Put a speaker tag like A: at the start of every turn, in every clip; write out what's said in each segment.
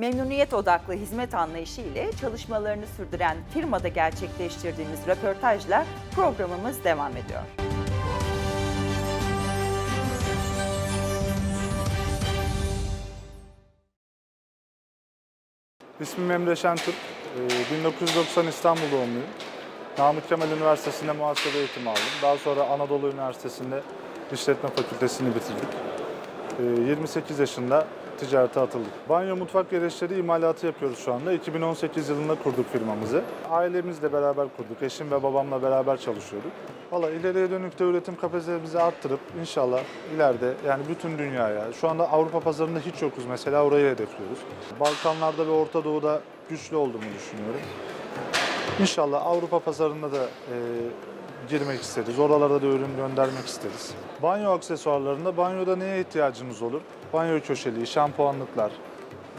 A: Memnuniyet odaklı hizmet anlayışı ile çalışmalarını sürdüren firmada gerçekleştirdiğimiz röportajla programımız devam ediyor.
B: İsmim Emre Şentürk. Ee, 1990 İstanbul doğumluyum. Namık Kemal Üniversitesi'nde muhasebe eğitimi aldım. Daha sonra Anadolu Üniversitesi'nde işletme fakültesini bitirdik. Ee, 28 yaşında ticarete atıldık. Banyo mutfak gereçleri imalatı yapıyoruz şu anda. 2018 yılında kurduk firmamızı. Ailemizle beraber kurduk. Eşim ve babamla beraber çalışıyorduk. Valla ileriye dönük de üretim kapasitemizi arttırıp inşallah ileride yani bütün dünyaya, şu anda Avrupa pazarında hiç yokuz mesela orayı hedefliyoruz. Balkanlarda ve Orta Doğu'da güçlü olduğumu düşünüyorum. İnşallah Avrupa pazarında da e, girmek isteriz. Oralara da ürün göndermek isteriz. Banyo aksesuarlarında banyoda neye ihtiyacınız olur? Banyo köşeliği, şampuanlıklar,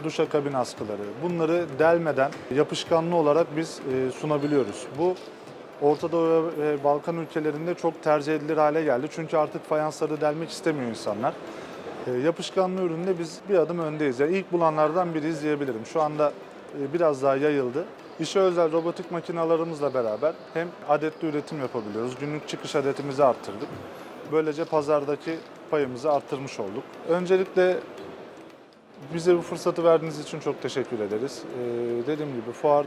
B: duşakabin askıları. Bunları delmeden yapışkanlı olarak biz e, sunabiliyoruz. Bu Orta Doğu ve Balkan ülkelerinde çok tercih edilir hale geldi. Çünkü artık fayansları delmek istemiyor insanlar. E, yapışkanlı üründe biz bir adım öndeyiz. Yani ilk bulanlardan biriyiz diyebilirim. Şu anda e, biraz daha yayıldı. İşe özel robotik makinalarımızla beraber hem adetli üretim yapabiliyoruz. Günlük çıkış adetimizi arttırdık. Böylece pazardaki payımızı arttırmış olduk. Öncelikle bize bu fırsatı verdiğiniz için çok teşekkür ederiz. Ee, dediğim gibi fuar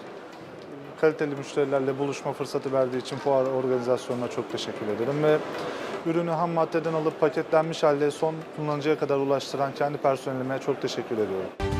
B: kaliteli müşterilerle buluşma fırsatı verdiği için fuar organizasyonuna çok teşekkür ederim ve ürünü ham maddeden alıp paketlenmiş halde son kullanıcıya kadar ulaştıran kendi personelime çok teşekkür ediyorum.